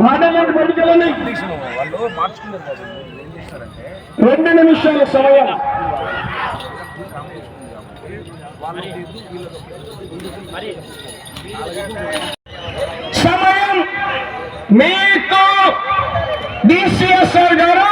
మండలి తాడిగట్ల కడప రెండు నిమిషాల సమయం. సమయం మీకు డిసిఎస్ఆర్ గారు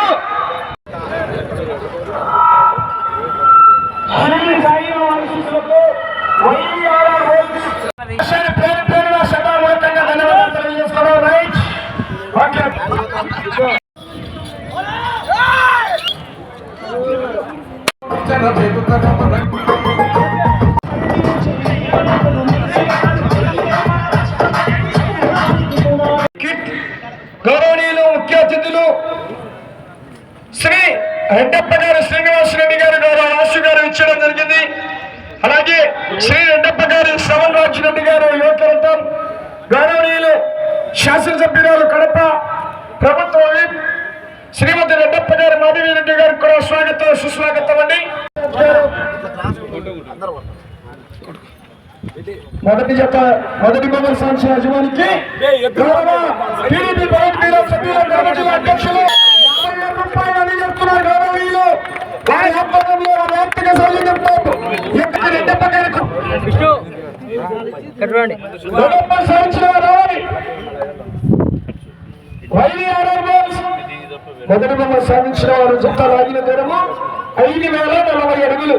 శాసనసభ్యురాలు కడప ప్రభుత్వ శ్రీమతి రెడ్డప్ప గారు మాధవి రెడ్డి గారికి కూడా స్వాగతం సుస్వాగతం అండి మొదటి జత మొదటి మొదటి సంవత్సరం యజమానికి గౌరవ టీడీపీ బౌద్ధ మీద సభ్యుల గ్రామ జిల్లా అధ్యక్షులు యాభై మొదటి బొమ్మ సాధించిన వారు జత రాగిన దూరము ఐదు వేల నలభై అడుగులు.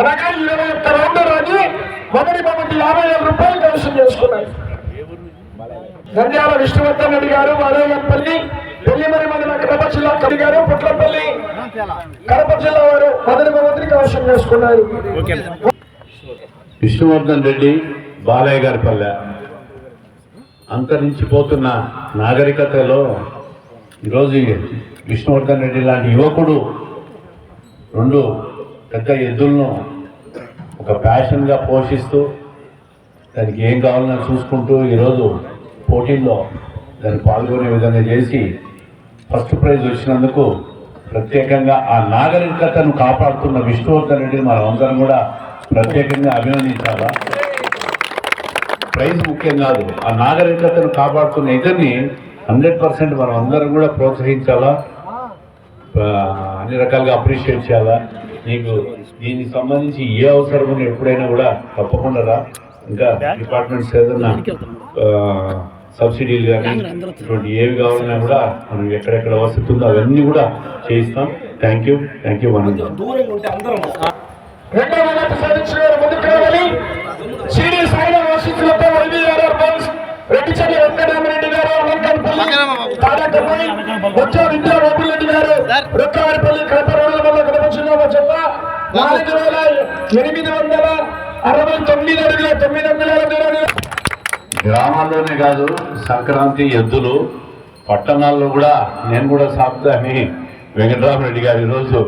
అనగా ఇరవై ఒక్క రౌండ్ రాజు మొదటి బొమ్మకి యాభై వేల రూపాయలు కైవసం చేసుకున్నారు నంద్యాల విష్ణువర్ధన్ రెడ్డి గారు మాదేవపల్లి పెళ్ళిమరి మండల కడప జిల్లా కడి గారు పుట్లపల్లి కడప జిల్లా వారు మొదటి బొమ్మని కైవసం చేసుకున్నారు. విష్ణువర్ధన్ రెడ్డి బాలయ్య గారి పల్లె. అంతరించిపోతున్న నాగరికతలో ఈరోజు విష్ణువర్ధన్ రెడ్డి లాంటి యువకుడు రెండు పెద్ద ఎద్దులను ఒక ప్యాషన్గా పోషిస్తూ దానికి ఏం కావాలన్నా చూసుకుంటూ ఈరోజు పోటీల్లో దాన్ని పాల్గొనే విధంగా చేసి ఫస్ట్ ప్రైజ్ వచ్చినందుకు ప్రత్యేకంగా ఆ నాగరికతను కాపాడుతున్న విష్ణువర్ధన్ రెడ్డిని మనం అందరం కూడా ప్రత్యేకంగా అభినందించాలా? ప్రైజ్ ముఖ్యం కాదు. ఆ నాగరికతను కాపాడుతున్న ఇద్దరిని హండ్రెడ్ పర్సెంట్ మనం అందరం కూడా ప్రోత్సహించాలా? ఆ, అన్ని రకాలుగా అప్రిషియేట్ చేయాలా? నీకు దీనికి సంబంధించి ఏ అవసరం ఉన్నా ఎప్పుడైనా కూడా తప్పకుండా రా. ఇంకా డిపార్ట్మెంట్స్ ఏదన్నా సబ్సిడీలు కానీ ఇటువంటి ఏవి కావాలన్నా కూడా మనం ఎక్కడెక్కడ వసతి ఉందో అవన్నీ కూడా చేయిస్తాం. Thank you thank you one ఎనిమిది వందల అరవై తొమ్మిది అడుగుల తొమ్మిది గ్రామాల్లోనే కాదు సంక్రాంతి ఎద్దులు పట్టణాల్లో కూడా నేను కూడా సాప్తాని వెంకటరామరెడ్డి గారు ఈరోజు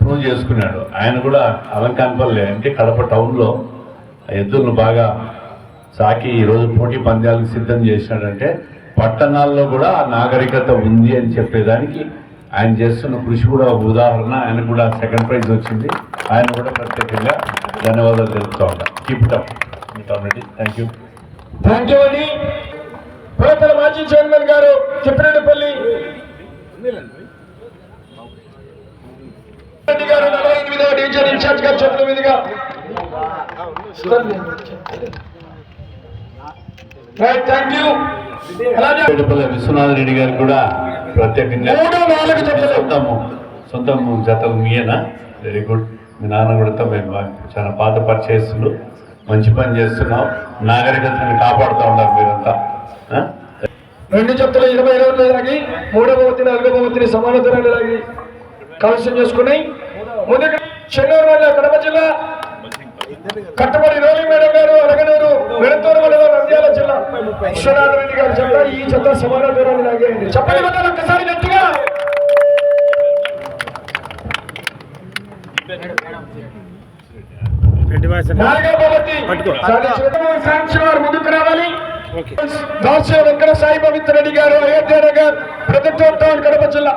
ప్రూవ్ చేసుకున్నాడు. ఆయన కూడా అలంకాన్పల్లి అంటే కడప టౌన్లో ఆ ఎద్దులను బాగా సాకి ఈరోజు పోటీ పంద్యాలకు సిద్ధం చేసినాడంటే పట్టణాల్లో కూడా నాగరికత ఉంది అని చెప్పేదానికి ఆయన చేస్తున్న కృషి కూడా ఒక ఉదాహరణ. ఆయన కూడా సెకండ్ ప్రైజ్ వచ్చింది. ఆయన కూడా ప్రత్యేకంగా ధన్యవాదాలు తెలుపుతా ఉంటాం. Keep up thank you thank you అండి పురాతన మాజీ చైర్మన్ గారు తిప్పిరెడ్డిపల్లి రెడ్డి గారు నలభై ఎనిమిదవ డివిజన్ ఇన్ఛార్జ్ గారు చేతుల మీదుగా థ్యాంక్ యూ పేటపల్లి విశ్వనాథ రెడ్డి గారు కూడా ప్రత్యేకంగా జతలు. సొంతము సొంతము జతలు మీయేనా? వెరీ గుడ్ మీ నాన్న కూడా మేము చాలా పాత పరిచయస్తులు. మంచి పని చేస్తున్నాం. నాగరికతని కాపాడుతూ ఉన్నారు మీరంతా? రెండు జతలు ఇరవై రోజులు లాగి మూడవ బహుమతి నాలుగవ బహుమతిని సమాన దూరాన్ని లాగి కలసం చేసుకున్నాయి. ముందుగా చెన్నూరు మండల కడప జిల్లా కట్టబడి రోలి మేడం గారు వెడతూరు జిల్లా విశ్వనాథ రెడ్డి గారు చెత్త ఈ చెత్త సమాన దూరాన్ని లాగేయండి చెప్పండి మండలం ఒక్కసారి గట్టిగా. ముందుకు రావాలి. వెంకట సాయి పవిత్ర రెడ్డి గారు అయోధ్య నగర్ ప్రభుత్వ టౌన్ కడప జిల్లా.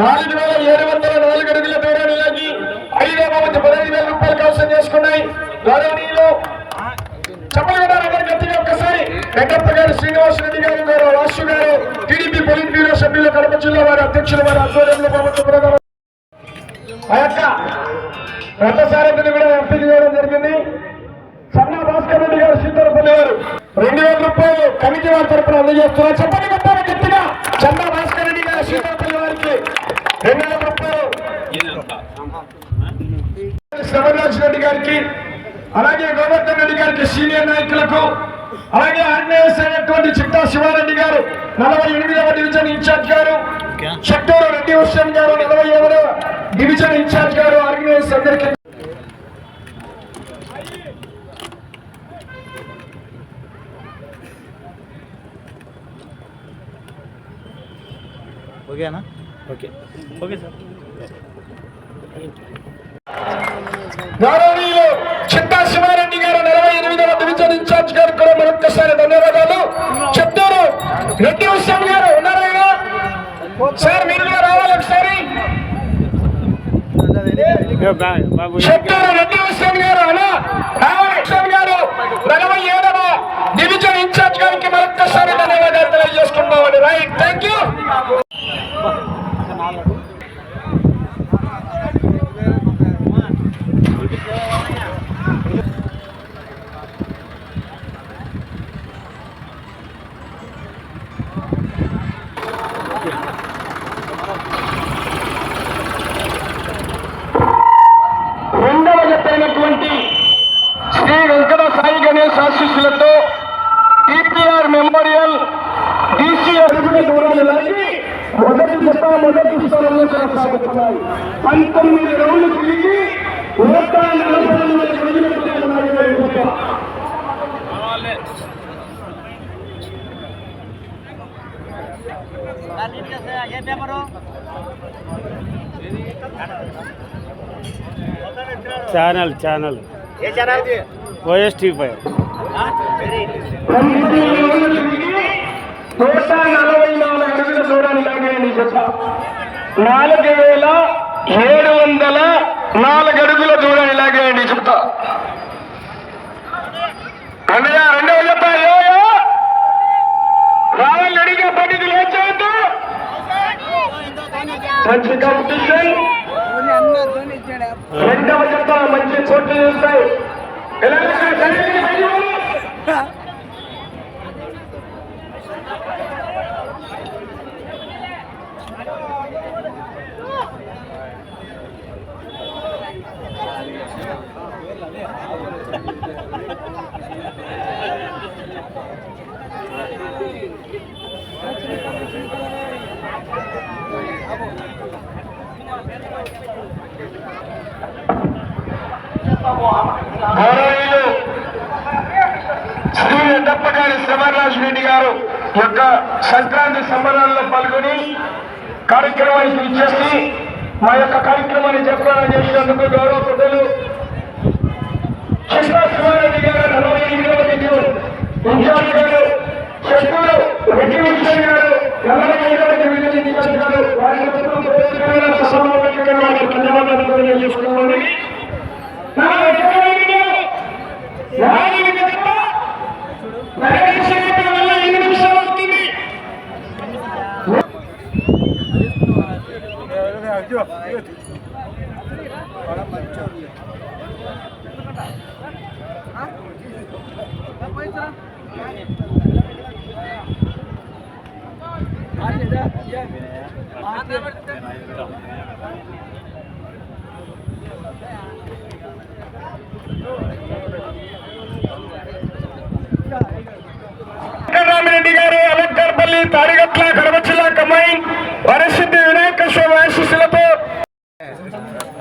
నాలుగు వేల ఏడు వందల నాలుగు అడుగుల దూరాన్ని లాగి ఐదవ పదహైదు వేల రూపాయలు కవసం చేసుకున్నాయి. గౌరవనీయులు చెప్పగలరా అందరు గట్టిగా ఒక్కసారి వెంకప్ప గారు శ్రీనివాస రెడ్డి గారు గారు వాసు గారు టీడీపీ పొలిట్ బ్యూరో సభ్యులు కడప జిల్లా వారి అధ్యక్షుల వారి ఆధ్వర్యంలో ప్రభుత్వ ప్రధాన ఆ యొక్క రథసారథిని కూడా ఎంపిక చేయడం జరిగింది. సన్నా భాస్కర్ రెడ్డి గారు సీతారపల్లి గారు. రెండు వేల రూపాయలు కమిటీ వారి తరఫున అందజేస్తున్నారు. చెప్పండి గొప్ప గట్టిగా. చందా భాస్కర్ రెడ్డి గారు సీతారపల్లి వారికి రెండు వేల రూపాయలు. శ్రవణరాజ్ రెడ్డి గారికి అలాగే గోవర్ధన్ రెడ్డి గారికి సీనియర్ నాయకులకు అలాగే ఆర్గనైజ్ అయినటువంటి చిట్టా శివారెడ్డి గారు నలభై ఎనిమిదవ డివిజన్ ఇన్ఛార్జ్ గారు చెట్టూరు రెడ్డి హుస్సేన్ గారు నలభై ఏడవ డివిజన్ ఇన్ఛార్జ్ గారు ఆర్గనైజ్ అందరికీ. ఓకేనా? ఓకే. ఓకే సార్ గౌరవనీయులు చిట్టా శివారెడ్డి గారు నలభై ఎనిమిదవ డివిజన్ ఇన్ఛార్జ్ గారు కూడా మరొక్కసారి ధన్యవాదాలు చెప్తారు రెడ్డి హుస్సేన్ గారు ఉన్నారా ఈయన? సార్ మీరు కూడా రావాలి ఒకసారి చెప్తారు రెడ్డి హుస్సేన్ గారు అలా. రావాలి గారు నలభై ఏడవ డివిజన్ ఇన్ఛార్జ్ గారికి మరొక్కసారి ధన్యవాదాలు తెలియజేసుకుంటామండి రైట్ థ్యాంక్ యూ రెండవ జతైనటువంటి శ్రీ వెంకట సాయి ఆశీస్సులతో టిపిఆర్ మెమోరియల్ డిసి మొదటి జత మొదటి స్థానంలో కొనసాగుతున్నాయి. పంతొమ్మిది రౌండ్లు తిరిగి నూట నలభై రోజులు రోజులకు ఛానల్. ఛానల్ ఓఎస్టీ ఫైవ్ నూట నలభై నాలుగు అడుగుల దూరాన్ని లాగేయండి జత నాలుగు వేల ఏడు వందల నాలుగు అడుగుల దూరాన్ని లాగేయండి జత అన్నయ్య రెండవ జత అయ్యోయో రావాలి అడిగే పనికి లేచేద్దు మంచి కాంపిటీషన్ రెండవ జత మంచి పోటీ చేస్తాయి ఎలా ఉన్నాయి? సరైన పని. గౌరవీయులు శ్రీ ఎడ్డప్పగారి శ్రవణరాజు రెడ్డి గారు యొక్క సంక్రాంతి సంబరాల్లో పాల్గొని కార్యక్రమానికి ఇచ్చేసి మా యొక్క కార్యక్రమాన్ని జయప్రదం చేసినందుకు గౌరవ ప్రజలు కృష్ణ శివారెడ్డి గారు నలభై ఎనిమిదవ డివిజన్ ఇన్ఛార్జ్ గారు చెట్టూరు రెడ్డి విజయ్ గారు నలభై ఐదవ డివిజన్ ఇన్ఛార్జ్ గారు వారి ధన్యవాదాలు తెలియజేసుకోవాలి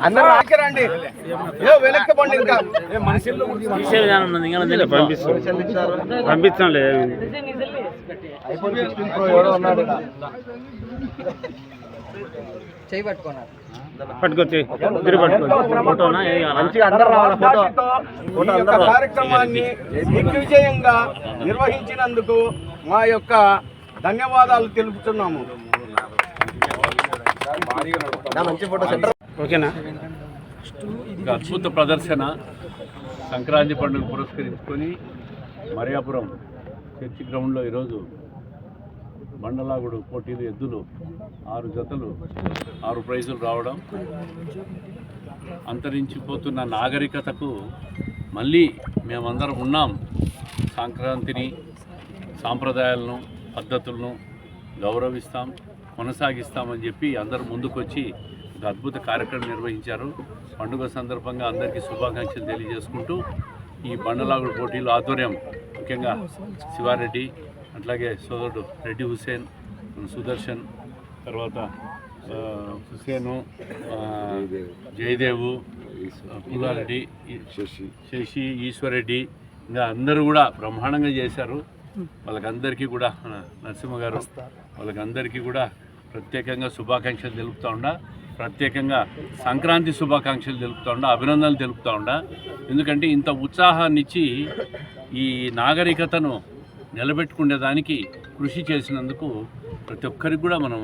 అందరూ వెనక్కి పండి ఇంకా. చేయి పట్టుకున్నారు. పట్టుకొచ్చి ఇద్దరు ఫోటోనా? మంచిగా అందరూ రావాలి ఫోటో. కార్యక్రమాన్ని దిగ్విజయంగా నిర్వహించినందుకు మా యొక్క ధన్యవాదాలు తెలుపుతున్నాము. మంచి ఫోటో ఓకేనా? అద్భుత ప్రదర్శన సంక్రాంతి పండుగ పురస్కరించుకొని మరియాపురం చర్చి గ్రౌండ్లో ఈరోజు బండలాగుడు పోటీలు ఎద్దులు ఆరు జతలు ఆరు ప్రైజులు రావడం అంతరించిపోతున్న నాగరికతకు మళ్ళీ మేమందరం ఉన్నాం. సంక్రాంతిని సాంప్రదాయాలను పద్ధతులను గౌరవిస్తాం కొనసాగిస్తామని చెప్పి అందరూ ముందుకొచ్చి ఒక అద్భుత కార్యక్రమం నిర్వహించారు. పండుగ సందర్భంగా అందరికీ శుభాకాంక్షలు తెలియజేసుకుంటూ ఈ బండలాగుడు పోటీలు ఆధ్వర్యం ముఖ్యంగా శివారెడ్డి అట్లాగే సోదరుడు రెడ్డి హుసేన్ సుదర్శన్ తర్వాత హుసేను జయదేవు పుల్లారెడ్డి శశి. శశి ఈశ్వరెడ్డి ఇంకా అందరూ కూడా బ్రహ్మాండంగా చేశారు. వాళ్ళకందరికీ కూడా మన నరసింహ గారు వాళ్ళకందరికీ కూడా ప్రత్యేకంగా శుభాకాంక్షలు తెలుపుతా ఉండా ప్రత్యేకంగా సంక్రాంతి శుభాకాంక్షలు తెలుపుతా ఉండ అభినందనలు తెలుపుతా ఉండ. ఎందుకంటే ఇంత ఉత్సాహాన్ని ఇచ్చి ఈ నాగరికతను నిలబెట్టుకునేదానికి కృషి చేసినందుకు ప్రతి ఒక్కరికి కూడా మనం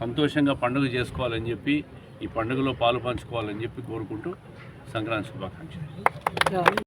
సంతోషంగా పండుగ చేసుకోవాలని చెప్పి ఈ పండుగలో పాలు పంచుకోవాలని చెప్పి కోరుకుంటూ సంక్రాంతి శుభాకాంక్షలు.